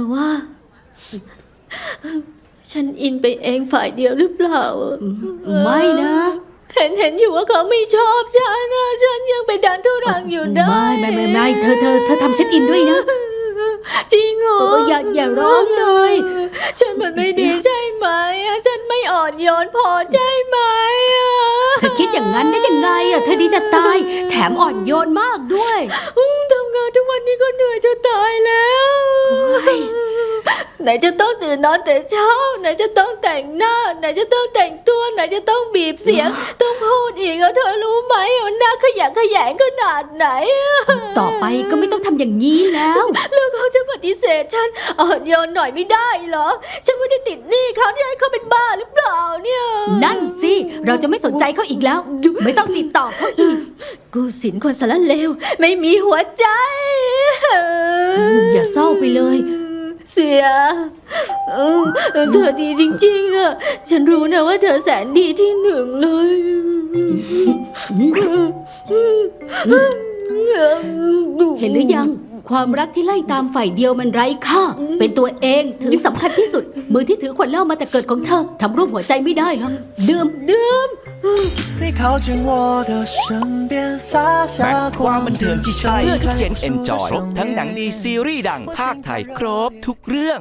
อว่า ฉันอินไปเองฝ่ายเดียวหรือเปล่า ไม่นะ เห็นเห็นอยู่ว่าเขาไม่ชอบฉันนะฉันยังไปดันทุรังอยู่ได้ไม่ไม่ไม่ไม่เธอเธอเธอทำฉันอินด้วยนะ จริงเหรอเอออย่าอย่าร้องเลย ฉันมันไม่ดีใช่ไหมอะฉันไม่อ่อนโยนพอใช่ไหมอะเธอคิดอย่างนั้นได้ยังไงอะเธอดีจะตาย แถมอ่อนโยนมากด้วย อืมทำงานทุกวันนี้ก็เหนื่อยจะตายแล้ว ย ไหนจะต้องตื่นนอนแต่เช้า ไหนจะต้องแต่งหน้า ไหนจะต้องแต่งตัว ไหนจะต้องบีบเสียง ต้องพูดอีกอะเธอรู้ไหมมันน่าขยะแขยงขนาดไหนอะต่อไปก็ไม่ต้องทำอย่างนี้แล้ว แล้วเขาจะปฏิเสธฉันอ่อนโยนหน่อยไม่ได้เหรอ ฉันไม่ได้ติดหนี้เขาเนี่ยเขาเป็นบ้าหรือเปล่าเนี่ย นั่นสิ เราจะไม่สนใจเขาอีกแล้ว ไม่ต้องติดต่อเขาอีก กูสินคนสารเลว ไม่มีหัวใจ อย่าเศร้าไป เสียเออเธอดีจริงๆอะฉันรู้นะว่าเธอแสนดีที่หนึ่งเลย เห็นหรือยัง ความรักที่ไล่ตามฝ่ายเดียวมันไร้ค่า เป็นตัวเองถึงสำคัญที่สุด มือที่ถือขวดเหล้ามาแต่เกิดของเธอทำรูปหัวใจไม่ได้หรอกดื่ม ดื่ม 你靠近我的身边，洒 แม็ก 下 ซ์ความบันเทิงที่ใช่เพื่อทุกเจน 光 เอนจอย ทั้งหนังดีซีรีส์ดังภาคไทย ครบทุกเรื่อง